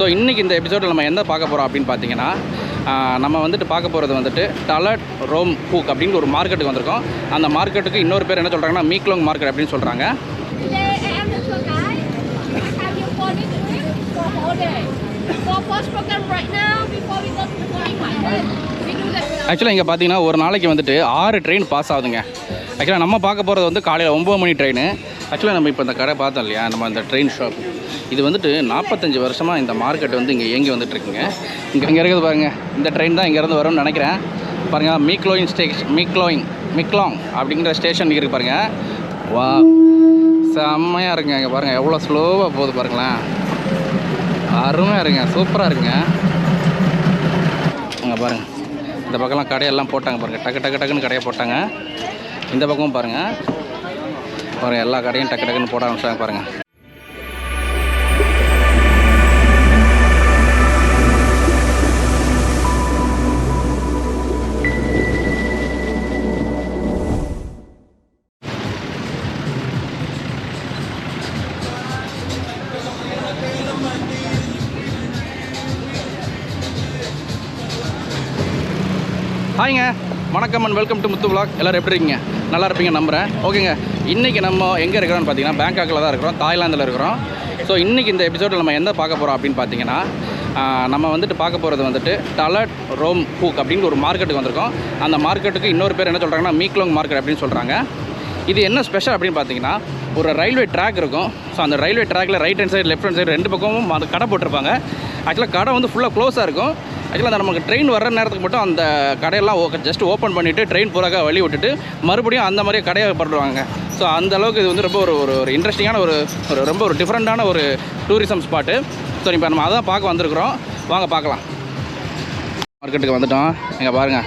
So இன்றைக்கி இந்த எபிசோடில் நம்ம என்ன பார்க்க போகிறோம் அப்படின்னு பார்த்தீங்கன்னா நம்ம வந்துட்டு பார்க்க போகிறது வந்துட்டு டலட் ரோம் ஹூக் அப்படின்னு ஒரு மார்க்கெட்டுக்கு வந்திருக்கோம். அந்த மார்க்கெட்டுக்கு இன்னொரு பேர் என்ன சொல்கிறாங்கன்னா மீக்லோங் மார்க்கெட் அப்படின்னு சொல்கிறாங்க ஆக்சுவலாக இங்கே பார்த்தீங்கன்னா ஒரு நாளைக்கு வந்துட்டு ஆறு ட்ரெயின் பாஸ் ஆகுதுங்க. ஆக்சுவலாக நம்ம பார்க்க போகிறது வந்து காலையில் ஒம்பது மணி ட்ரெயின் ஆக்சுவலாக நம்ம இப்போ இந்த கடை பார்த்தோம் இல்லையா? நம்ம இந்த ட்ரெயின் ஷாப் இது வந்துட்டு நாற்பத்தஞ்சு வருஷமாக இந்த மார்க்கெட் வந்து இங்கே இயங்கி வந்துட்டுருக்குங்க இங்கே இங்கே இருக்குது பாருங்கள் இந்த ட்ரெயின் தான் இங்கேருந்து வரும்னு நினைக்கிறேன். பாருங்கள் மீக்லோயின் ஸ்டேஷன் மீக்லோயிங் மிக்லாங் அப்படிங்கிற ஸ்டேஷன் இருக்குது பாருங்கள் வா செம்மையாக இருக்குங்க இங்கே பாருங்கள் எவ்வளோ ஸ்லோவாக போகுது பாருங்களேன். அருமையாக இருக்குங்க. சூப்பராக இருக்குங்க. அங்கே பாருங்கள் இந்த பக்கம்லாம் கடையெல்லாம் போட்டாங்க பாருங்கள் டக்கு டக்கு டக்குன்னு கடையை போட்டாங்க. இந்த பக்கமும் பாருங்கள் பாருங்கள் எல்லா கடையும் டக்கு டக்குன்னு போட ஆரம்பிச்சாங்க பாருங்கள் ஹாய்ங்க. வணக்கம் and welcome to Muthu vlog எல்லோரும் எப்படி இருக்கீங்க? நல்லா இருப்பீங்க நம்புகிறேன் ஓகேங்க. இன்றைக்கி நம்ம எங்கே இருக்கிறோம்னு பார்த்தீங்கன்னா பேங்காக்கில் தான் இருக்கிறோம். தாய்லாந்தில் இருக்கிறோம். ஸோ இன்றைக்கி இந்த எபிசோடில் நம்ம என்ன பார்க்க போகிறோம் அப்படின்னு பார்த்தீங்கன்னா நம்ம வந்துட்டு பார்க்க போகிறது வந்துட்டு டலட் ரோம் ஹூக் அப்படின்னு ஒரு மார்க்கெட்டுக்கு வந்திருக்கோம். அந்த மார்க்கெட்டுக்கு இன்னொரு பேர் என்ன சொல்கிறாங்கன்னா மீக்லோங் மார்க்கெட் அப்படின்னு சொல்கிறாங்க இது என்ன ஸ்பெஷல் அப்படின்னு பார்த்தீங்கன்னா ஒரு ரயில்வே ட்ராக் இருக்கும். ஸோ அந்த railway ட்ராக்கில் right hand side left hand side ரெண்டு பக்கமும் அந்த கடை போட்டிருப்பாங்க. ஆக்சுவலாக கடை வந்து ஃபுல்லாக க்ளோஸாக இருக்கும். ஆக்சுவலாக அந்த நமக்கு ட்ரெயின் வர நேரத்துக்கு மட்டும் அந்த கடையெல்லாம் ஜஸ்ட் ஓப்பன் பண்ணிவிட்டு ட்ரெயின் பூராக வழி விட்டுட்டு மறுபடியும் அந்த மாதிரியே கடையை பண்ணுவாங்க ஸோ அந்த அளவுக்கு இது வந்து ரொம்ப ஒரு ஒரு ஒரு இன்ட்ரெஸ்டிங்கான ஒரு ஒரு ரொம்ப ஒரு டிஃப்ரெண்ட்டான ஒரு டூரிசம் ஸ்பாட்டு ஸோ இப்போ நம்ம அதான் பார்க்க வந்திருக்கிறோம். வாங்க பார்க்கலாம். மார்க்கெட்டுக்கு வந்துட்டோம். இங்கே பாருங்கள்.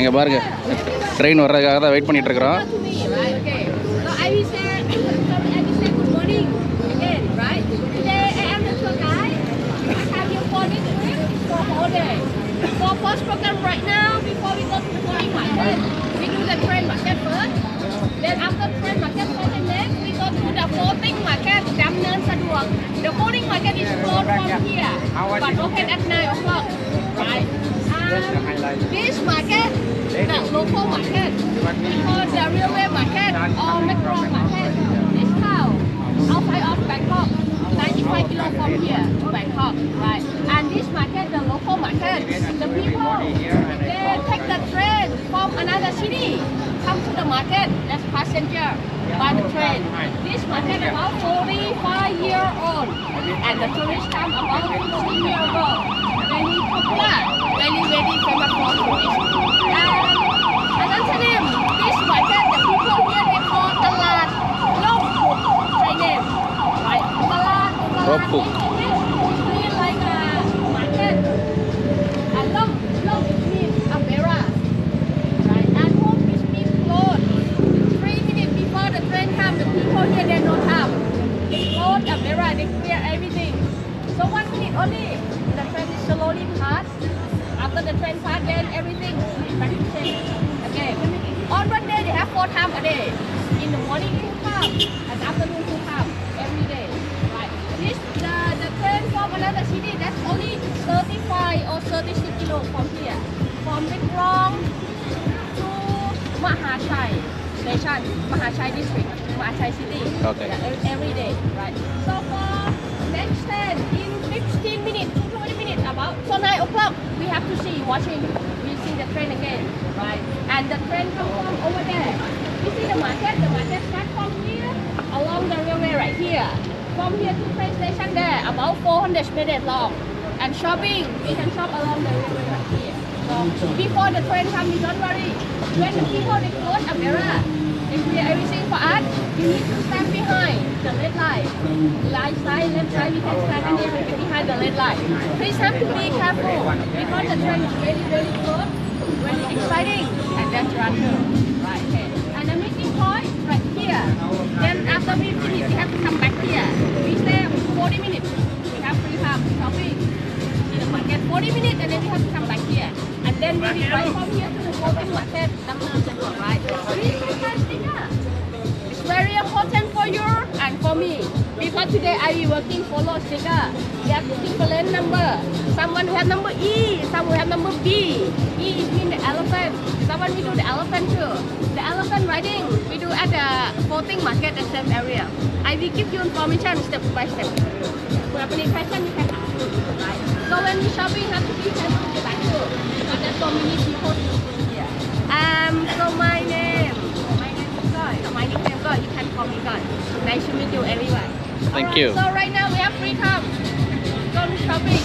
இங்கே பாருங்கள் ட்ரெயின் வர்றதுக்காக தான் வெயிட் பண்ணிகிட்டு Damnan Saduak. The floating market is closed from here, but open at 9 o'clock, right? Um, this market, the local market, because the railway market or metro market, this town. Outside of Bangkok, 95 kilo from here to Bangkok, right? And this market, the local market, the people, they take the train from another city, come to the market as passenger by the train. This market is about 45 year old, and the tourist come about 15 year old. Very popular, very very famous for tourists. And another name, this market, the people here they call Talat Lok Thai name, right? Talat Lok District, Mahachai city. Okay. Yeah, every, day, right? So for next stand in 15 minutes to 20 minutes about so 9 o'clock we have to see watching we see the train again, right? And the train come from over there. You see the market, the market start from here along the railway right here. From here to train station there about 400 minutes long. And shopping, we can shop along the railway right here. So before the train comes, you don't worry. When the people they close umbrella, they clear everything for us. You need to stand behind the red light. Right side, left side, we can stand here behind the red light. Please have to be careful because the train is very, very close, very exciting, and then run through. Right, okay. And the meeting point right here. Then after we finish, we have to come back here. We stay 40 minutes. We have free time shopping. See the market 40 minutes and then we have to come back here. And then we will right from here to the floating market, Damnan Central, right? For for me because today I working follow sticker. They have different number. Someone have number E, someone have number B. E is mean the elephant. Someone we do the elephant too. The elephant riding we do at the floating market at same area. I will give you information step by step. For any question you can ask. Right? So when you shopping have to be with that too. Because there's so many people here. Um, so my name, My nickname Joy. You can call me Joy. Nice to meet you, everyone. Thank Alright, you. So right now we have free time. Go to shopping.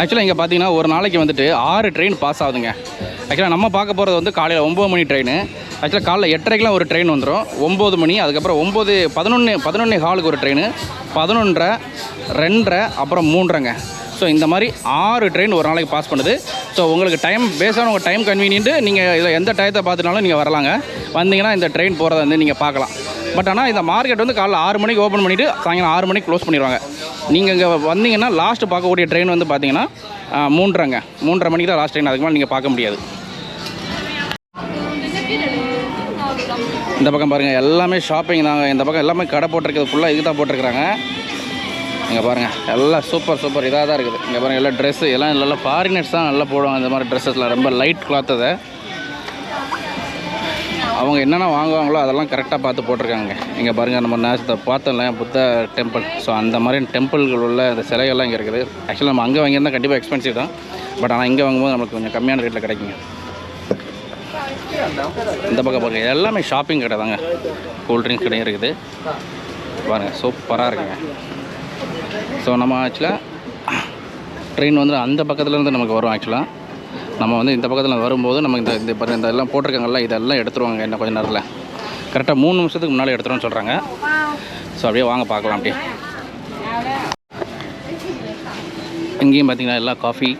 ஆக்சுவலாக இங்கே பார்த்தீங்கன்னா ஒரு நாளைக்கு வந்துட்டு ஆறு train pass ஆகுதுங்க ஆக்சுவலாக நம்ம பார்க்க போகிறது வந்து காலையில் ஒம்பது மணி ட்ரெயின் ஆக்சுவலாக காலைல எட்டரைக்கெலாம் ஒரு ட்ரெயின் வந்துடும் ஒம்பது மணி அதுக்கப்புறம் ஒம்பது பதினொன்று பதினொன்று ஹாலுக்கு ஒரு ட்ரெயின் பதினொன்றரை ரெண்டரை அப்புறம் மூன்றரைங்க ஸோ இந்த மாதிரி ஆறு ட்ரெயின் ஒரு நாளைக்கு பாஸ் பண்ணுது. ஸோ உங்களுக்கு டைம் பேஸான உங்கள் டைம் கன்வீனியன்ட்டு நீங்கள் இதில் எந்த டயத்தை பார்த்துனாலும் நீங்கள் வரலாங்க. வந்தீங்கன்னா இந்த ட்ரெயின் போகிறத வந்து நீங்கள் பார்க்கலாம். பட் ஆனால் இந்த மார்க்கெட் வந்து காலைல ஆறு மணிக்கு ஓப்பன் பண்ணிவிட்டு சாயங்காலம் ஆறு மணிக்கு க்ளோஸ் பண்ணிடுவாங்க. நீங்கள் இங்கே வந்தீங்கன்னா லாஸ்ட்டு பார்க்கக்கூடிய ட்ரெயின் வந்து பார்த்தீங்கன்னா மூன்றரைங்க. மூன்றரை மணிக்கு தான் லாஸ்ட் ட்ரெயின் அதுக்கு மேலே நீங்கள் பார்க்க முடியாது. இந்த பக்கம் பாருங்கள் எல்லாமே ஷாப்பிங் தாங்க. இந்த பக்கம் எல்லாமே கடை போட்டிருக்கிறது ஃபுல்லாக இது தான் போட்டிருக்கிறாங்க. இங்கே பாருங்கள் எல்லாம் சூப்பர் சூப்பர் இதாக தான் இருக்குது. இங்கே பாருங்கள் எல்லாம் ட்ரெஸ்ஸு எல்லாம் நல்லா ஃபாரினர்ஸ் தான் நல்லா போடுவாங்க இந்த மாதிரி ட்ரெஸ்ஸஸ்லாம் ரொம்ப லைட் கிளாத் அதை. அவங்க என்னென்ன வாங்குவாங்களோ அதெல்லாம் கரெக்டாக பார்த்து போட்டிருக்காங்க. இங்கே பாருங்கள் நம்ம நேரத்தை பார்த்தோம்ல புத்த டெம்பிள் ஸோ அந்த மாதிரி டெம்பிள்கள் உள்ள அந்த சிலைகள்லாம் இங்கே இருக்குது. ஆக்சுவலாக நம்ம அங்கே வாங்கியிருந்தால் கண்டிப்பாக எக்ஸ்பென்சிவ் தான். பட் ஆனால் இங்கே வாங்கும்போது நமக்கு கொஞ்சம் கம்மியான ரேட்டில் கிடைக்குங்க. இந்த பக்கம் பாருங்க எல்லாமே ஷாப்பிங் கடை தாங்க. கூல்ட்ரிங்க்ஸ் கடையும் இருக்குது. பாருங்கள் சூப்பராக இருக்குங்க. ஸோ நம்ம ஆக்சுவலாக ட்ரெயின் வந்து அந்த பக்கத்துலேருந்து நமக்கு வரும் ஆக்சுவலாக நம்ம வந்து இந்த பக்கத்தில் வரும்போது நமக்கு இந்த இந்த பாருங்க, இந்த எல்லாம் போட்டிருக்காங்கல்ல இதெல்லாம் எடுத்துருவாங்க என்ன கொஞ்சம் நேரத்தில். கரெக்டாக மூணு நிமிஷத்துக்கு முன்னால் எடுத்துருவோம்னு சொல்கிறாங்க ஸோ அப்படியே வாங்க பார்க்கலாம் அப்படியே. இங்கேயும் பார்த்தீங்கன்னா எல்லாம் காஃபி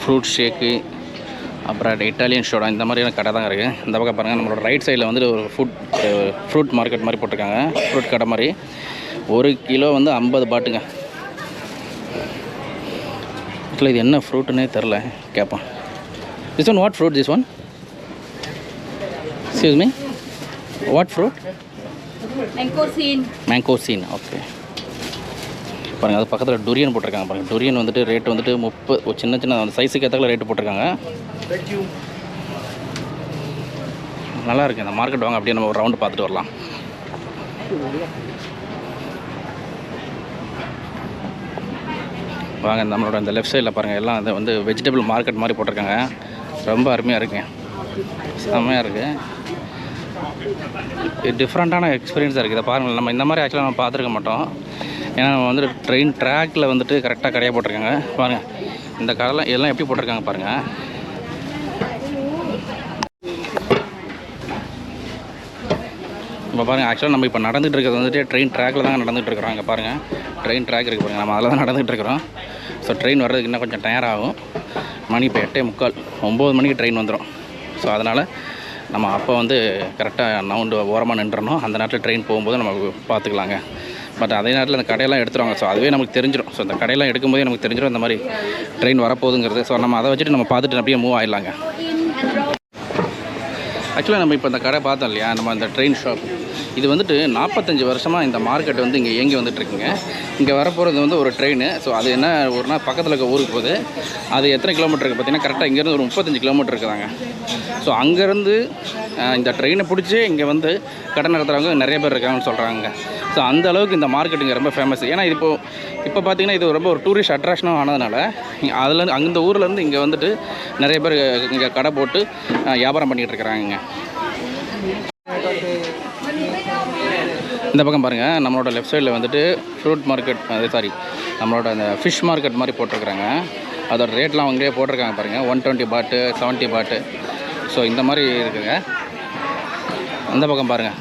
ஃப்ரூட் ஷேக்கு அப்புறம் இட்டாலியன் ஷோடா இந்த மாதிரியான கடை தான் இருக்குது இந்த பக்கம் பாருங்கள் நம்மளோட ரைட் சைடில் வந்து ஒரு ஃபுட் ஃப்ரூட் மார்க்கெட் மாதிரி போட்டிருக்காங்க. ஃப்ரூட் கடை மாதிரி. ஒரு கிலோ வந்து ஐம்பது பாட்டுங்க. ஆக்சுவலாக இது என்ன ஃப்ரூட்டுன்னே தெரில கேட்போம். This one what fruit this one excuse me what fruit Mango scene. Mango scene okay பாருங்கள் அது பக்கத்தில் டொரியன் போட்டிருக்காங்க பாருங்கள் டொரியன் வந்துட்டு ரேட் வந்துட்டு முப்பது ஒரு சின்ன சின்ன அந்த சைஸுக்கு ஏற்றக்குள்ள ரேட்டு போட்டிருக்காங்க. நல்லா இருக்கு இந்த மார்க்கெட் வாங்க அப்படியே நம்ம ஒரு ரவுண்டு பார்த்துட்டு வரலாம். வாங்க நம்மளோட இந்த லெஃப்ட் சைடில் பாருங்கள் எல்லாம் அது வந்து வெஜிடபிள் மார்க்கெட் மாதிரி போட்டிருக்காங்க. ரொம்ப அருமையாக இருக்குங்க செம்மையாக இருக்குது டிஃப்ரெண்ட்டான எக்ஸ்பீரியன்ஸாக இருக்குது இதை பாருங்கள் நம்ம இந்த மாதிரி ஆக்சுவலாக நம்ம பார்த்துருக்க மாட்டோம். ஏன்னா நம்ம வந்து ட்ரெயின் ட்ராக்கில் வந்துட்டு கரெக்டாக கடையாக போட்டிருக்காங்க. பாருங்கள் இந்த கடைலாம் எல்லாம் எப்படி போட்டிருக்காங்க பாருங்கள் இப்போ பாருங்கள் ஆக்சுவலாக நம்ம இப்போ நடந்துகிட்டு இருக்கிறது வந்துட்டு ட்ரெயின் ட்ராக்கில் தான் நடந்துகிட்டு இருக்கிறோம். அங்கே பாருங்கள் ட்ரெயின் ட்ராக் இருக்குது பாருங்கள் நம்ம அதில் தான் நடந்துகிட்டு இருக்கிறோம். ஸோ ட்ரெயின் வர்றதுக்கு இன்னும் கொஞ்சம் டயர் ஆகும். மணி இப்போ எட்டே முக்கால். ஒம்பது மணிக்கு ட்ரெயின் வந்துடும் ஸோ அதனால் நம்ம அப்போ வந்து கரெக்டாக நவுண்டு ஓரமாக நின்றணும் அந்த நேரத்தில் ட்ரெயின் போகும்போது நம்ம பார்த்துக்கலாங்க. பட் அதே நேரத்தில் அந்த கடையெல்லாம் எடுத்துருவாங்க. ஸோ அதுவே நமக்கு தெரிஞ்சிடும் ஸோ அந்த கடையெல்லாம் எடுக்கும்போதே நமக்கு தெரிஞ்சிடும் இந்த மாதிரி ட்ரெயின் வரப்போகுதுங்கிறது. ஸோ நம்ம அதை வச்சுட்டு நம்ம பார்த்துட்டு அப்படியே மூவ் ஆயிடலாங்க. ஆக்சுவலாக நம்ம இப்போ இந்த கடை பார்த்தோம் இல்லையா? நம்ம இந்த ட்ரெயின் ஷாப் இது வந்துட்டு நாற்பத்தஞ்சு வருஷமாக இந்த மார்க்கெட் வந்து இங்கே இயங்கி வந்துட்டுருக்குங்க. இங்கே வரப்போகிறது வந்து ஒரு ட்ரெயின் ஸோ அது என்ன ஒரு நாள் பக்கத்தில் இருக்க ஊருக்கு போகுது. அது எத்தனை கிலோமீட்டர் இருக்குது பார்த்தீங்கன்னா கரெக்டாக இங்கேருந்து ஒரு முப்பத்தஞ்சு கிலோமீட்டர் இருக்குதாங்க. ஸோ அங்கேருந்து இந்த ட்ரெயினை பிடிச்சி இங்கே வந்து கடை நடத்துகிறவங்க நிறைய பேர் இருக்காங்கன்னு சொல்கிறாங்க ஸோ அந்த அளவுக்கு இந்த மார்க்கெட் இங்கே ரொம்ப ஃபேமஸ் ஏன்னா இது இப்போ இப்போ பார்த்தீங்கன்னா இது ரொம்ப ஒரு டூரிஸ்ட் அட்ராக்ஷனாக ஆனதுனால அதில் அந்த ஊர்லேருந்து இங்கே வந்துட்டு நிறைய பேர் இங்கே கடை போட்டு வியாபாரம் பண்ணிகிட்டு இருக்கிறாங்க இந்த பக்கம் பாருங்கள் நம்மளோட லெஃப்ட் சைடில் வந்துட்டு ஃப்ரூட் மார்க்கெட் அது சாரி நம்மளோட அந்த ஃபிஷ் மார்க்கெட் மாதிரி போட்டிருக்கிறாங்க. அதோட ரேட்லாம் அவங்களே போட்டிருக்காங்க பாருங்கள் one twenty baht seventy baht so இந்த மாதிரி இருக்குங்க. இந்த பக்கம் பாருங்கள்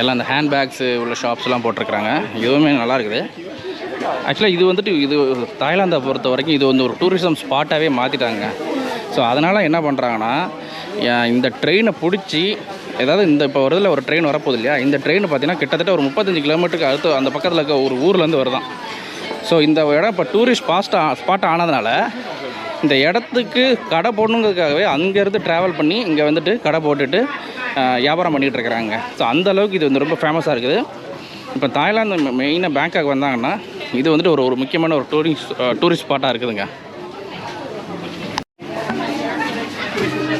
எல்லாம் அந்த ஹேண்ட் பேக்ஸு உள்ள ஷாப்ஸ்லாம் போட்டிருக்கிறாங்க. இதுவுமே நல்லா இருக்குது. ஆக்சுவலாக இது வந்துட்டு இது தாய்லாந்தை பொறுத்த வரைக்கும் இது வந்து ஒரு டூரிசம் ஸ்பாட்டாகவே மாற்றிட்டாங்க ஸோ அதனால் என்ன பண்ணுறாங்கன்னா இந்த ட்ரெயினை பிடிச்சி ஏதாவது இந்த இப்போ வருதுல ஒரு ட்ரெயின் வரப்போகுது இல்லையா? இந்த ட்ரெயின் பார்த்தீங்கன்னா கிட்டத்தட்ட ஒரு முப்பத்தஞ்சு கிலோமீட்டருக்கு அடுத்து அந்த பக்கத்தில் இருக்க ஒரு ஊர்லேருந்து வருதான். ஸோ இந்த இடம் இப்போ டூரிஸ்ட் ஸ்பாஸ்ட்டாக ஸ்பாட் ஆனதுனால இந்த இடத்துக்கு கடை போடணுங்கிறதுக்காகவே அங்கேருந்து ட்ராவல் பண்ணி இங்கே வந்துட்டு கடை போட்டுட்டு வியாபாரம் பண்ணிகிட்டு இருக்கிறாங்க. ஸோ அந்த அளவுக்கு இது வந்து ரொம்ப ஃபேமஸாக இருக்குது. இப்போ தாய்லாந்து மெயினாக பேங்காக் வந்தாங்கன்னா இது வந்துட்டு ஒரு ஒரு முக்கியமான ஒரு டூரிஸ்ட் டூரிஸ்ட் ஸ்பாட்டாக இருக்குதுங்க.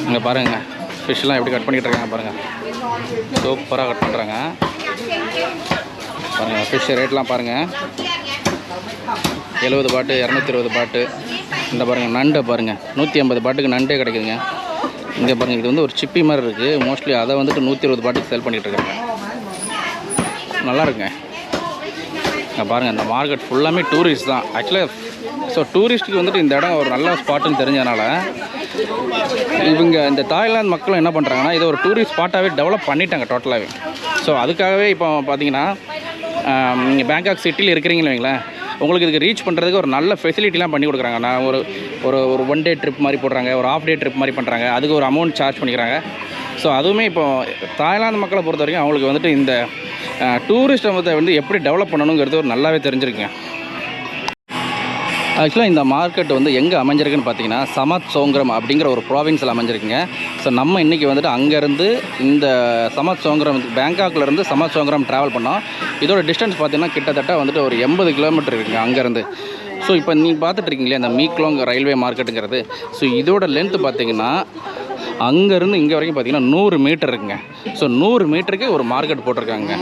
இங்கே பாருங்க. ஃபிஷ்லாம் எப்படி கட் பண்ணிட்டு இருக்காங்க பாருங்கள் சூப்பராக கட் பண்ணுறாங்க. பாருங்கள் ஃபிஷ் ரேட்லாம் பாருங்கள் எழுபது பாட்டு இரநூத்தி இருபது பாட்டு. இந்த பாருங்கள் நண்டை பாருங்கள் நூற்றி ஐம்பது பாட்டுக்கு நண்டே கிடைக்குதுங்க. இங்கே பாருங்கள் இது வந்து ஒரு சிப்பி மாதிரி இருக்குது மோஸ்ட்லி அதை வந்துட்டு நூற்றி இருபது பாட்டுக்கு சேல் பண்ணிகிட்டு இருக்காங்க நல்லா இருக்குங்க. இங்கே பாருங்கள் இந்த மார்க்கெட் ஃபுல்லாமே டூரிஸ்ட் தான். ஆக்சுவலாக ஸோ டூரிஸ்ட்டுக்கு வந்துட்டு இந்த இடம் ஒரு நல்ல ஸ்பாட்டுன்னு தெரிஞ்சதுனால இவங்க இந்த தாய்லாந்து மக்களும் என்ன பண்ணுறாங்கன்னா இதை ஒரு டூரிஸ்ட் ஸ்பாட்டாகவே டெவலப் பண்ணிட்டாங்க டோட்டலாகவே ஸோ அதுக்காகவே இப்போ பார்த்தீங்கன்னா நீங்கள் பேங்காக் சிட்டியில் இருக்கிறீங்கன்னு வைங்களேன் உங்களுக்கு இதுக்கு ரீச் பண்ணுறதுக்கு ஒரு நல்ல ஃபெசிலிட்டிலாம் பண்ணி கொடுக்குறாங்க. நான் ஒரு ஒரு ஒரு ஒன் டே ட்ரிப் மாதிரி போடுறாங்க ஒரு ஆஃப் டே ட்ரிப் மாதிரி பண்ணுறாங்க அதுக்கு ஒரு அமௌண்ட் சார்ஜ் பண்ணிக்கிறாங்க. ஸோ அதுவுமே இப்போ தாய்லாந்து மக்களை பொறுத்த வரைக்கும் அவங்களுக்கு வந்துட்டு இந்த டூரிஸ்ட் வந்து எப்படி டெவலப் பண்ணணுங்கிறது ஒரு நல்லாவே தெரிஞ்சிருக்குங்க. ஆக்சுவலாக இந்த மார்க்கெட் வந்து எங்கே அமைஞ்சிருக்குன்னு பார்த்தீங்கன்னா சமத் சோங்கரம் அப்படிங்கிற ஒரு ப்ராவின்ஸில் அமைஞ்சிருக்குங்க. ஸோ நம்ம இன்றைக்கி வந்துட்டு அங்கேருந்து இந்த சமத் சோங்கரம் பேங்காக்லேருந்து சமத் சோங்கரம் ட்ராவல் பண்ணோம். இதோட டிஸ்டன்ஸ் பார்த்தீங்கன்னா கிட்டத்தட்ட வந்துட்டு ஒரு எண்பது கிலோமீட்டர் இருக்குங்க அங்கேருந்து. ஸோ இப்போ நீங்கள் பார்த்துட்ருக்கீங்களே அந்த மீக்லோங் ரயில்வே மார்க்கெட்டுங்கிறது ஸோ இதோட லென்த்து பார்த்தீங்கன்னா அங்கேருந்து இங்கே வரைக்கும் பார்த்தீங்கன்னா நூறு மீட்டர் இருக்குங்க. ஸோ நூறு மீட்டருக்கு ஒரு மார்க்கெட் போட்டிருக்காங்க.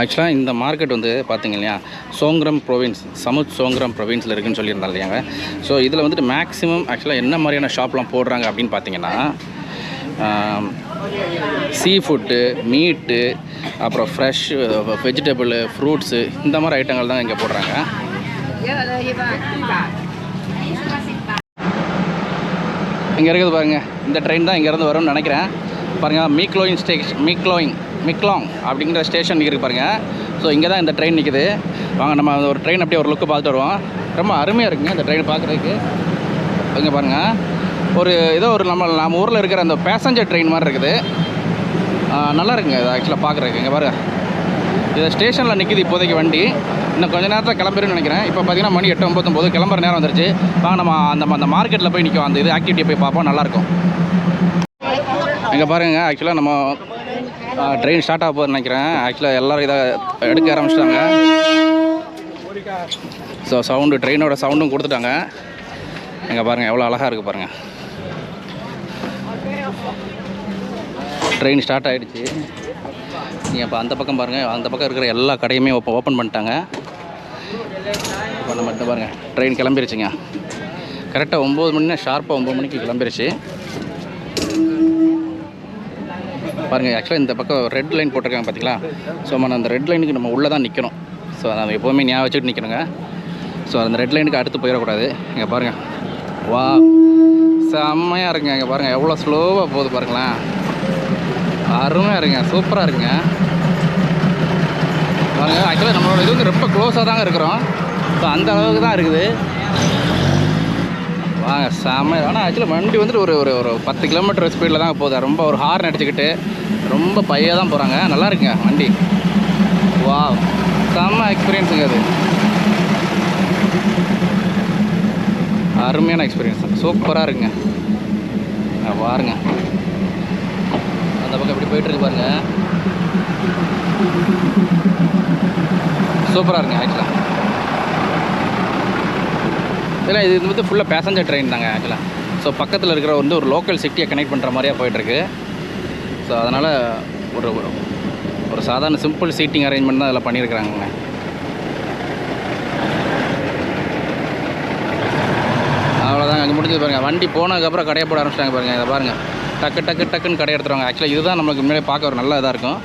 ஆக்சுவலாக இந்த மார்க்கெட் வந்து பார்த்தீங்க இல்லையா? சோங்கிரம் ப்ரொவின்ஸ் சமுத் சோங்கிரம் ப்ரொவின்ஸில் இருக்குன்னு சொல்லியிருந்தாங்க இல்லையாங்க ஸோ இதில் வந்துட்டு மேக்ஸிமம் ஆக்சுவலாக என்ன மாதிரியான ஷாப்லாம் போடுறாங்க அப்படின்னு பார்த்தீங்கன்னா சீ ஃபுட்டு மீட்டு அப்புறம் ஃப்ரெஷ் வெஜிடபிள் ஃப்ரூட்ஸு இந்த மாதிரி ஐட்டங்கள் தான் இங்கே போடுறாங்க. இங்கே இருக்குது பாருங்க. இந்த ட்ரெயின் தான் இங்கேருந்து வரும்னு நினைக்கிறேன். பாருங்கள் மீக்லோயிங் ஸ்டேஷன் மீக்லோயிங் மிக்லாங் அப்படிங்கிற ஸ்டேஷன் இருக்குது பாருங்கள் ஸோ இங்கே தான் இந்த ட்ரெயின் நிற்குது வாங்க நம்ம ஒரு ட்ரெயின் அப்படியே ஒரு லுக்கு பார்த்துட்டு வருவோம். ரொம்ப அருமையாக இருக்குங்க இந்த ட்ரெயின் பார்க்குறதுக்கு. இங்கே பாருங்கள் ஒரு ஏதோ ஒரு நம்ம நம்ம ஊரில் இருக்கிற அந்த பேசஞ்சர் ட்ரெயின் மாதிரி இருக்குது. நல்லா இருக்குங்க இது ஆக்சுவலாக பார்க்குறதுக்கு. இங்கே பாருங்கள் இது ஸ்டேஷனில் நிற்கிது இப்போதைக்கு வண்டி. இன்னும் கொஞ்ச நேரத்தில் கிளம்புறேன்னு நினைக்கிறேன். இப்போ பார்த்தீங்கன்னா மணி எட்டு ஒம்பத்தொம்போது கிளம்புற நேரம் வந்துருச்சு. வாங்க நம்ம அந்த அந்த மார்க்கெட்டில் போய் நிற்கும் அந்த இது ஆக்டிவிட்டியை போய் பார்ப்போம். நல்லாயிருக்கும் இங்கே பாருங்க ஆக்சுவலாக நம்ம ட்ரெயின் ஸ்டார்ட் ஆக போகுதுன்னு நினைக்கிறேன். ஆக்சுவலாக எல்லோரும் இதை எடுக்க ஆரம்பிச்சிட்டாங்க. ஸோ சவுண்டு ட்ரெயினோட சவுண்டும் கொடுத்துட்டாங்க. இங்கே பாருங்கள் எவ்வளோ அழகாக இருக்குது பாருங்கள் ட்ரெயின் ஸ்டார்ட் ஆகிடுச்சு நீங்கள் இப்போ அந்த பக்கம் பாருங்கள் அந்த பக்கம் இருக்கிற எல்லா கடையுமே ஓப்பன் ஓப்பன் பண்ணிட்டாங்க. இப்போ நம்ம இந்த பாருங்கள் ட்ரெயின் கிளம்பிருச்சுங்க. கரெக்டாக ஒம்பது மணினா ஷார்ப்பாக ஒம்பது மணிக்கு கிளம்பிருச்சு. பாருங்கள் ஆக்சுவலாக இந்த பக்கம் ரெட் லைன் போட்டிருக்காங்க பார்த்தீங்களா ஸோ நம்ம அந்த ரெட் லைனுக்கு நம்ம உள்ளே தான் நிற்கணும் ஸோ அதை எப்போவுமே ஞாபகம் வச்சுட்டு நிற்கணுங்க ஸோ அந்த ரெட் லைனுக்கு அடுத்து போயிடக்கூடாது. இங்கே பாருங்கள் வா. செம்மையாக இருக்குங்க இங்கே பாருங்கள் எவ்வளோ ஸ்லோவாக போகுது பாருங்களேன். அருமையாக இருக்குங்க சூப்பராக இருக்குங்க. பாருங்கள் ஆக்சுவலாக நம்மளோட இது வந்து ரொம்ப க்ளோஸாக தாங்க இருக்கிறோம். ஸோ அந்த அளவுக்கு தான் இருக்குது. வாங்க செம்ம ஆனால் ஆக்சுவலாக வண்டி வந்துட்டு ஒரு ஒரு ஒரு பத்து கிலோமீட்டர் ஸ்பீடில் தான் போகுது. ரொம்ப ஒரு ஹார்ன் அடிச்சுக்கிட்டு ரொம்ப பையாக தான் போகிறாங்க நல்லா இருக்குங்க வண்டி. வா செம்ம எக்ஸ்பீரியன்ஸுங்க அது. அருமையான எக்ஸ்பீரியன்ஸ் சூப்பராக இருக்குங்க. ஆ, பாருங்க அந்த பக்கம் இப்படி போயிட்டுருக்கு பாருங்கள் பாருங்க. சூப்பராக இருக்குங்க ஆக்சுவலாக இல்லை இது வந்து ஃபுல்லாக பேசஞ்சர் ட்ரெயின் தாங்க ஆக்சுவலாக ஸோ பக்கத்தில் இருக்கிற வந்து ஒரு லோக்கல் சிட்டியை கனெக்ட் பண்ணுற மாதிரியாக போயிட்டுருக்கு. ஸோ அதனால் ஒரு ஒரு- ஒரு சாதாரண சிம்பிள் சீட்டிங் அரேஞ்ச்மெண்ட் தான் அதில் பண்ணியிருக்கிறாங்க அவ்வளோதாங்க அங்கே முடிஞ்சது பாருங்கள் வண்டி போனதுக்கப்புறம் கடையை போட ஆரம்பிச்சிட்டாங்க பாருங்கள் இதை பாருங்கள் டக்கு டக்கு டக்குன்னு கடை எடுத்துருவாங்க. ஆக்சுவலாக இதுதான் நம்மளுக்கு முன்னாடியே பார்க்க ஒரு நல்ல இதாக இருக்கும்.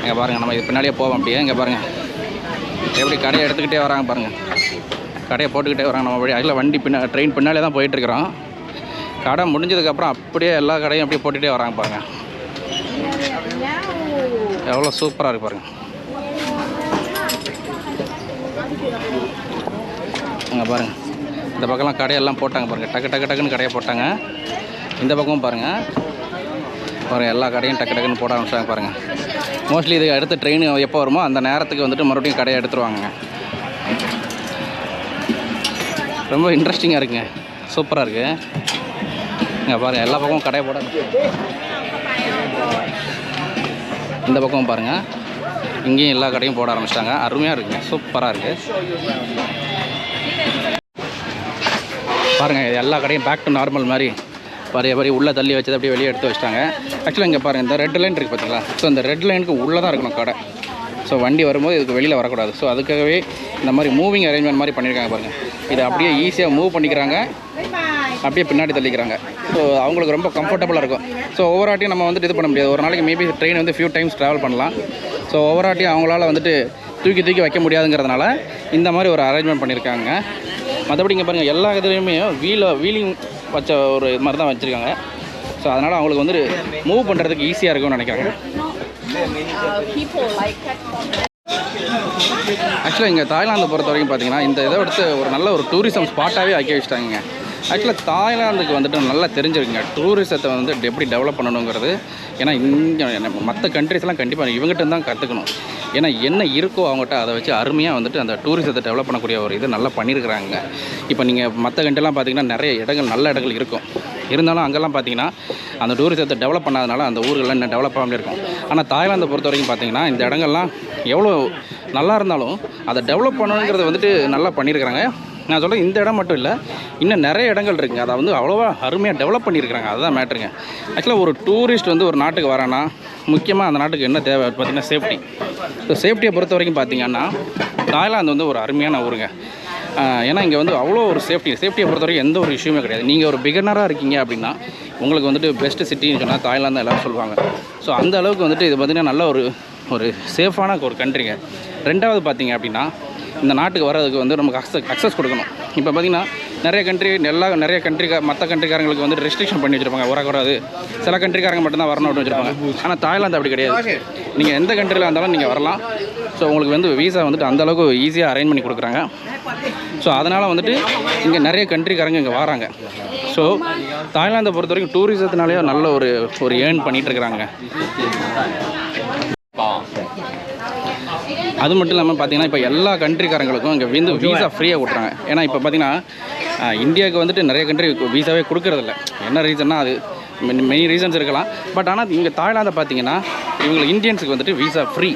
இங்கே பாருங்கள் நம்ம இது பின்னாடியே போவோம் அப்படியே. இங்கே பாருங்கள் எப்படி கடையை எடுத்துக்கிட்டே வராங்க பாருங்கள் கடையை போட்டுக்கிட்டே வராங்க. நம்ம வழி அதில் வண்டி பின்னா ட்ரெயின் பின்னாலே தான் போயிட்டுருக்குறோம். கடை முடிஞ்சதுக்கப்புறம் அப்படியே எல்லா கடையும் அப்படியே போட்டுகிட்டே வராங்க பாருங்கள் எவ்வளோ சூப்பராக இருக்கு பாருங்கள் அங்கே பாருங்கள் இந்த பக்கம்லாம் கடையெல்லாம் போட்டாங்க பாருங்கள் டக்கு டக்கு டக்குன்னு கடையை போட்டாங்க. இந்த பக்கமும் பாருங்கள் பாருங்கள் எல்லா கடையும் டக்கு டக்குன்னு போட ஆரம்பிச்சாங்க பாருங்கள் மோஸ்ட்லி இது அடுத்த ட்ரெயின் எப்போ வருமோ அந்த நேரத்துக்கு வந்துட்டு மறுபடியும் கடையை எடுத்துருவாங்க ரொம்ப இன்ட்ரெஸ்டிங்காக இருக்குங்க. சூப்பராக இருக்குது இங்கே பாருங்கள் எல்லா பக்கமும் கடையை போட இந்த பக்கம் பாருங்கள் இங்கேயும் எல்லா கடையும் போட ஆரம்பிச்சிட்டாங்க. அருமையாக இருக்குங்க. சூப்பராக இருக்குது பாருங்கள் எல்லா கடையும் பேக் டு நார்மல் மாதிரி பழைய பழைய உள்ளே தள்ளி வச்சது அப்படியே வெளியே எடுத்து வச்சிட்டாங்க. ஆக்சுவலாக இங்கே பாருங்கள் இந்த ரெட் லைன் இருக்குது பார்த்தீங்களா ஸோ இந்த ரெட் லைனுக்கு உள்ளே தான் இருக்கணும் கடை. ஸோ வண்டி வரும்போது இதுக்கு வெளியில் வரக்கூடாது. ஸோ அதுக்காகவே இந்த மாதிரி மூவிங் அரேஞ்ச்மெண்ட் மாதிரி பண்ணியிருக்காங்க பாருங்கள் இதை அப்படியே ஈஸியாக மூவ் பண்ணிக்கிறாங்க. அப்படியே பின்னாடி தள்ளிக்கிறாங்க. ஸோ அவங்களுக்கு ரொம்ப கம்ஃபர்டபுளாக இருக்கும். ஸோ ஓவராட்டியும் நம்ம வந்துட்டு இது பண்ண முடியாது. ஒரு நாளைக்கு மேபி ட்ரெயின் வந்து ஃபியூ டைம்ஸ் ட்ராவல் பண்ணலாம். ஸோ ஓவராட்டியும் அவங்களால வந்துட்டு தூக்கி தூக்கி வைக்க முடியாதுங்கிறதுனால இந்த மாதிரி ஒரு அரேஞ்ச்மெண்ட் பண்ணியிருக்காங்க. மற்றபடி இங்கே பாருங்கள் எல்லா இதுலேயுமே வீல வீலிங் வச்ச ஒரு இது மாதிரி தான் வச்சுருக்காங்க. ஸோ அதனால் அவங்களுக்கு வந்து மூவ் பண்ணுறதுக்கு ஈஸியாக இருக்கும்னு நினைக்கிறாங்க. Uh, ஆக்சுவலாக இங்கே தாய்லாந்தை பொறுத்த வரைக்கும் பார்த்தீங்கன்னா இந்த இதை எடுத்து ஒரு நல்ல ஒரு டூரிசம் ஸ்பாட்டாகவே ஆக்கி வச்சிட்டாங்க ஆக்சுவலாக தாய்லாந்துக்கு வந்துட்டு நல்லா தெரிஞ்சிருக்குங்க. டூரிசத்தை வந்து எப்படி டெவலப் பண்ணணுங்கிறது. ஏன்னா இங்கே மற்ற கண்ட்ரிஸ்லாம் கண்டிப்பாக இவங்ககிட்ட தான் கற்றுக்கணும் ஏன்னா என்ன இருக்கோ அவங்ககிட்ட அதை வச்சு அருமையாக வந்துட்டு அந்த டூரிசத்தை டெவலப் பண்ணக்கூடிய ஒரு இது நல்லா பண்ணியிருக்கிறாங்க இப்போ நீங்கள் மற்ற கண்ட்ரிலாம் பார்த்தீங்கன்னா நிறைய இடங்கள் நல்ல இடங்கள் இருக்கும். இருந்தாலும் அங்கெல்லாம் பார்த்தீங்கன்னா அந்த டூரிசத்தை டெவலப் பண்ணாதனால அந்த ஊர்கள்லாம் இன்னும் டெவலப் ஆகாமல் இருக்கும். ஆனால் தாய்லாந்தை பொறுத்த வரைக்கும் பார்த்தீங்கன்னா இந்த இடங்கள்லாம் எவ்வளோ நல்லா இருந்தாலும் அதை டெவலப் பண்ணணுங்கிறத வந்துட்டு நல்லா பண்ணியிருக்கிறாங்க நான் சொல்கிறேன் இந்த இடம் மட்டும் இல்லை இன்னும் நிறைய இடங்கள் இருக்குங்க. அதை வந்து அவ்வளோவா அருமையாக டெவலப் பண்ணியிருக்கிறாங்க. அதுதான் மேட்ருங்க ஆக்சுவலாக ஒரு டூரிஸ்ட் வந்து ஒரு நாட்டுக்கு வரானா முக்கியமாக அந்த நாட்டுக்கு என்ன தேவை? பார்த்தீங்கன்னா சேஃப்டி ஸோ சேஃப்டியை பொறுத்த வரைக்கும் பார்த்தீங்கன்னா தாய்லாந்து வந்து ஒரு அருமையான ஊருங்க. ஏன்னா இங்கே வந்து அவ்வளோ ஒரு சேஃப்டி சேஃப்டியை பொறுத்த வரைக்கும் எந்த ஒரு இஷ்யூமே கிடையாது. நீங்கள் ஒரு பிகினராக இருக்கீங்க அப்படின்னா உங்களுக்கு வந்துட்டு பெஸ்ட்டு சிட்டின்னு சொன்னால் தாய்லாந்து எல்லாரும் சொல்லுவாங்க. ஸோ அந்த அளவுக்கு வந்துட்டு இது பார்த்திங்கன்னா நல்ல ஒரு ஒரு சேஃபான ஒரு கண்ட்ரிங்க ரெண்டாவது பார்த்தீங்க அப்படின்னா இந்த நாட்டுக்கு வர்றதுக்கு வந்து நமக்கு அக்சஸ் அக்சஸ் கொடுக்கணும். இப்போ பார்த்தீங்கன்னா நிறைய கண்ட்ரி எல்லா நிறைய கண்ட்ரி மற்ற கண்ட்ரிக்காரங்களுக்கு வந்து ரெஸ்ட்ரிக்ஷன் பண்ணி வச்சிருப்பாங்க. வரக்கூடாது சில கண்ட்ரிக்காரங்க மட்டும்தான் வரணும் அப்படின்னு வச்சிருப்பாங்க. ஆனால் தாய்லாந்து அப்படி கிடையாது. நீங்கள் எந்த கண்ட்ரியில் இருந்தாலும் நீங்கள் வரலாம். ஸோ உங்களுக்கு வந்து வீசா வந்துட்டு அந்த அளவுக்கு ஈஸியாக அரேஞ்ச் பண்ணி கொடுக்குறாங்க. ஸோ அதனால் வந்துட்டு இங்கே நிறைய கண்ட்ரிக்காரங்க இங்கே வராங்க. ஸோ தாய்லாந்தை பொறுத்த வரைக்கும் டூரிசத்தினாலேயே நல்ல ஒரு ஒரு ஏர்ன் பண்ணிகிட்டு இருக்கிறாங்க அது மட்டும் இல்லாமல் பார்த்தீங்கன்னா இப்போ எல்லா கண்ட்ரிக்காரங்களுக்கும் இங்கே வந்து வீசா ஃப்ரீயாக கொடுக்குறாங்க ஏன்னா இப்போ பார்த்தீங்கன்னா இந்தியாவுக்கு வந்துட்டு நிறைய கண்ட்ரி வீசாவே கொடுக்கறதில்ல. என்ன ரீசன்னா அது மெயின் ரீசன்ஸ் இருக்கலாம். பட் ஆனால் இங்கே தாய்லாந்தை பார்த்தீங்கன்னா இவங்களுக்கு இந்தியன்ஸுக்கு வந்துட்டு வீசா ஃப்ரீ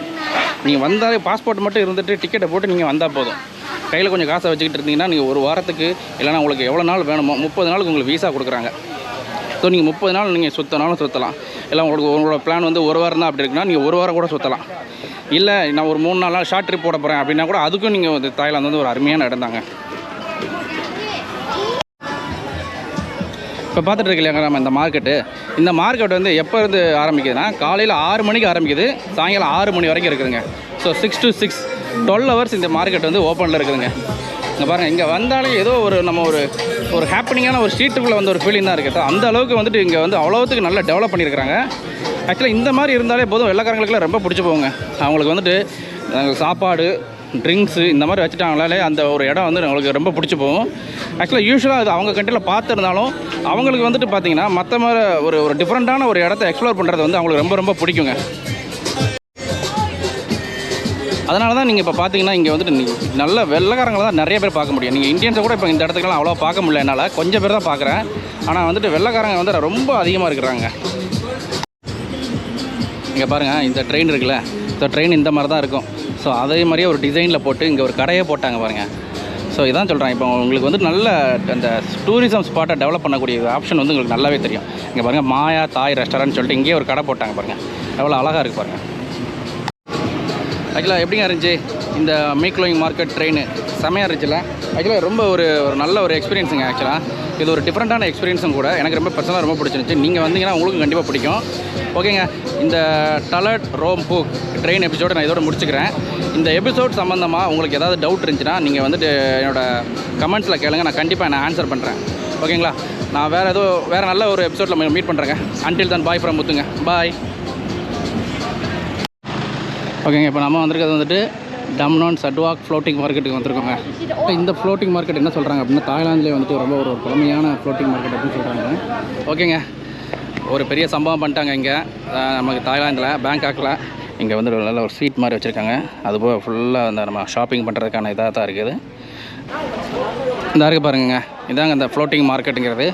நீங்கள் வந்தாலே பாஸ்போர்ட் மட்டும் இருந்துட்டு டிக்கெட்டை போட்டு நீங்கள் வந்தால் போதும். கையில் கொஞ்சம் காசை வச்சுக்கிட்டு இருந்தீங்கன்னா நீங்கள் ஒரு வாரத்துக்கு இல்லைனா உங்களுக்கு எவ்வளோ நாள் வேணுமோ முப்பது நாளுக்கு உங்களுக்கு வீசா கொடுக்குறாங்க. ஸோ நீங்கள் முப்பது நாள் நீங்கள் சுற்றினாலும் சுற்றலாம் இல்லை உங்களுக்கு உங்களோட பிளான் வந்து ஒரு வாரம் தான் அப்படி இருக்குன்னா நீங்கள் ஒரு வாரம் கூட சுற்றலாம் இல்லை நான் ஒரு மூணு நாள் ஷார்ட் ட்ரிப் போட போகிறேன் அப்படின்னா கூட அதுக்கும் நீங்கள் வந்து தாய்லாந்து வந்து ஒரு அருமையான இடம் தாங்க. இப்போ பார்த்துட்டு இருக்கலையாங்க நம்ம இந்த மார்க்கெட்டு இந்த மார்க்கெட் வந்து எப்போ இருந்து ஆரம்பிக்குதுன்னா காலையில் ஆறு மணிக்கு ஆரம்பிக்குது சாயங்காலம் ஆறு மணி வரைக்கும் இருக்குதுங்க. So six to six twelve hours இந்த மார்க்கெட் வந்து ஓப்பனில் இருக்குதுங்க. இங்கே பாருங்கள் இங்கே வந்தாலே ஏதோ ஒரு நம்ம ஒரு ஒரு ஹாப்பனிங்கான ஒரு ஸ்ட்ரீட்டுக்குள்ளே வந்து ஒரு ஃபீலிங் தான் இருக்குது அந்த அளவுக்கு வந்துட்டு இங்கே வந்து அவ்வளோத்துக்கு நல்லா டெவலப் பண்ணியிருக்கிறாங்க. ஆக்சுவலாக இந்த மாதிரி இருந்தாலே போதும் வெள்ளக்காரங்களுக்குலாம் ரொம்ப பிடிச்சி போகுங்க. அவங்களுக்கு வந்துட்டு அஹ், சாப்பாடு ட்ரிங்க்ஸு இந்த மாதிரி வச்சுட்டாங்களாலே அந்த ஒரு இடம் வந்து அவங்களுக்கு ரொம்ப பிடிச்சி போகும். ஆக்சுவலாக யூஸ்வலாக அது அவங்க கண்ட்ரியில் பார்த்துருந்தாலும் அவங்களுக்கு வந்துட்டு பார்த்தீங்கன்னா மற்ற மாதிரி ஒரு ஒரு டிஃப்ரெண்ட்டான ஒரு இடத்த எக்ஸ்ப்ளோர் பண்ணுறது வந்து அவங்களுக்கு ரொம்ப ரொம்ப பிடிக்குங்க. அதனால தான் நீங்கள் இப்போ பார்த்தீங்கன்னா இங்கே வந்துட்டு நல்ல வெள்ளக்காரங்களை தான் நிறைய பேர் பார்க்க முடியும். நீங்கள் இந்தியன்ஸை கூட இப்போ இந்த இடத்துக்குலாம் அவ்வளோ பார்க்க முடியல என்னால். கொஞ்சம் பேர் தான் பார்க்குறேன். ஆனால் வந்துட்டு வெள்ளைக்காரங்க வந்து ரொம்ப அதிகமாக இருக்கிறாங்க. இங்கே பாருங்கள் இந்த ட்ரெயின் இருக்குல்ல? ஸோ ட்ரெயின் இந்த மாதிரி தான் இருக்கும். ஸோ அதே மாதிரியே ஒரு டிசைனில் போட்டு இங்கே ஒரு கடையே போட்டாங்க பாருங்கள் ஸோ இதான் சொல்கிறேன் இப்போ உங்களுக்கு வந்து நல்ல அந்த டூரிசம் ஸ்பாட்டை டெவலப் பண்ணக்கூடிய ஆப்ஷன் வந்து உங்களுக்கு நல்லாவே தெரியும். இங்கே பாருங்கள் மாயா தாய் ரெஸ்டாரண்ட் சொல்லிட்டு இங்கேயே ஒரு கடை போட்டாங்க பாருங்கள் எவ்வளோ அழகாக இருக்குது பாருங்கள் ஆக்சுவலாக எப்படிங்க இருந்துச்சு? இந்த மீக்லோயிங் மார்க்கெட் ட்ரெயின் செமையாக இருந்துச்சுல்ல ஆக்சுவலாக ரொம்ப ஒரு ஒரு நல்ல ஒரு எக்ஸ்பீரியன்ஸுங்க ஆக்சுவலாக இது ஒரு டிஃப்ரெண்ட்டான எக்ஸ்பீரியன்ஸும் கூட. எனக்கு ரொம்ப பர்சனலாக ரொம்ப பிடிச்சிருந்துச்சு. நீங்கள் வந்தீங்கன்னா உங்களுக்கும் கண்டிப்பாக பிடிக்கும். ஓகேங்க. இந்த டலட் ரோம் பூக் ட்ரெயின் எபிசோட நான் இதோட முடிச்சுக்கிறேன். இந்த எபிசோட் சம்மந்தமாக உங்களுக்கு ஏதாவது டவுட் இருந்துச்சுன்னா நீங்கள் வந்துட்டு என்னோட கமெண்ட்ஸில் கேளுங்க. நான் கண்டிப்பாக நான் ஆன்சர் பண்ணுறேன் ஓகேங்களா? நான் வேறு ஏதோ வேறு நல்ல ஒரு எபிசோடில் மீட் பண்ணுறேங்க அன்டில் தான் பாய் ஃப்ரம் முத்துங்க. பாய் ஓகேங்க இப்போ நம்ம வந்திருக்கிறது வந்துட்டு டம்னான் சட்வாக் ஃப்ளோட்டிங் மார்க்கெட்டுக்கு வந்திருக்கோங்க. இப்போ இந்த ஃப்ளோட்டிங் மார்க்கெட் என்ன சொல்கிறாங்க அப்படின்னா தாய்லாந்துலேயே வந்துட்டு ரொம்ப ஒரு பழமையான ஃப்ளோட்டிங் மார்க்கெட் அப்படின்னு சொல்கிறாங்க ஓகேங்க ஒரு பெரிய சம்பவம் பண்ணிட்டாங்க இங்கே. நமக்கு தாய்லாந்தில் பேங்காக்கில் இங்கே வந்து ஒரு நல்ல ஒரு ஸ்வீட் மாதிரி வச்சுருக்காங்க. அதுபோக ஃபுல்லாக அந்த நம்ம ஷாப்பிங் பண்ணுறதுக்கான இதாக தான் இருக்குது. இந்த இருக்குது பாருங்க இதாங்க இந்த ஃப்ளோட்டிங் மார்க்கெட்டுங்கிறது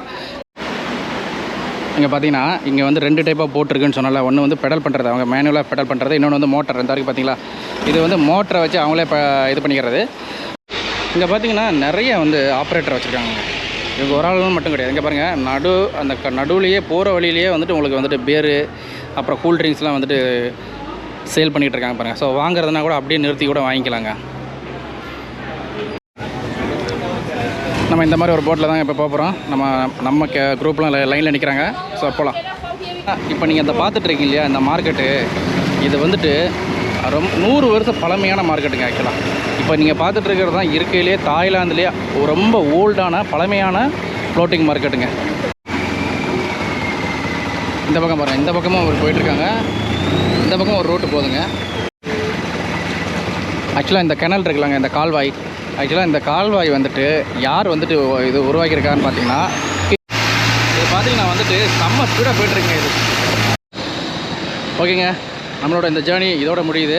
இங்கே பார்த்தீங்கன்னா இங்கே வந்து ரெண்டு டைப்பாக போட்டிருக்குன்னு சொன்னால ஒன்று வந்து பெடல் பண்ணுறது அவங்க மேனுவலாக பெடல் பண்ணுறது இன்னொன்று வந்து மோட்டர் இந்த வரைக்கும் பார்த்தீங்களா இது வந்து மோட்டரை வச்சு அவங்களே இப்போ இது பண்ணிக்கிறது. இங்கே பார்த்தீங்கன்னா நிறைய வந்து ஆப்ரேட்டர் வச்சுருக்காங்க. இவங்க ஒரு ஆள் மட்டும் கிடையாது. இங்கே பாருங்கள் நடு அந்த க நடுவுலையே போகிற வழியிலேயே வந்துட்டு உங்களுக்கு வந்துட்டு பேரு அப்புறம் கூல் ட்ரிங்க்ஸ்லாம் வந்துட்டு சேல் பண்ணிகிட்டு இருக்காங்க பாருங்கள் ஸோ வாங்குறதுனா கூட அப்படியே நிறுத்தி கூட வாங்கிக்கலாங்க. நம்ம இந்த மாதிரி ஒரு போட்டில் தான் இப்போ போகிறோம் நம்ம நம்ம கே குரூப்லாம் லைனில் நிற்கிறாங்க ஸோ போகலாம் இப்போ நீங்கள் இந்த பார்த்துட்ருக்கீங்க இல்லையா இந்த மார்க்கெட்டு இது வந்துட்டு ரொம்ப நூறு வருஷம் பழமையான மார்க்கெட்டுங்க ஆக்சுவலாக இப்போ நீங்கள் பார்த்துட்ருக்கிறது தான் இருக்கையிலே தாய்லாந்துலேயே ரொம்ப ஓல்டான பழமையான ஃப்ளோட்டிங் மார்க்கெட்டுங்க இந்த பக்கம் பாருங்கள் இந்த பக்கமும் அவர் போயிட்டுருக்காங்க. இந்த பக்கம் ஒரு ரோட்டு போதுங்க. ஆக்சுவலாக இந்த கிணல் இருக்குல்லங்க இந்த கால்வாய். ஆக்சுவலாக இந்த கால்வாய் வந்துட்டு யார் வந்துட்டு இது உருவாக்கியிருக்கான்னு பார்த்தீங்கன்னா இது பார்த்தீங்கன்னா வந்துட்டு செம்ம ஸ்பீடாக போயிட்டுருக்குங்க இது. ஓகேங்க. நம்மளோட இந்த ஜேர்னி இதோட முடியுது.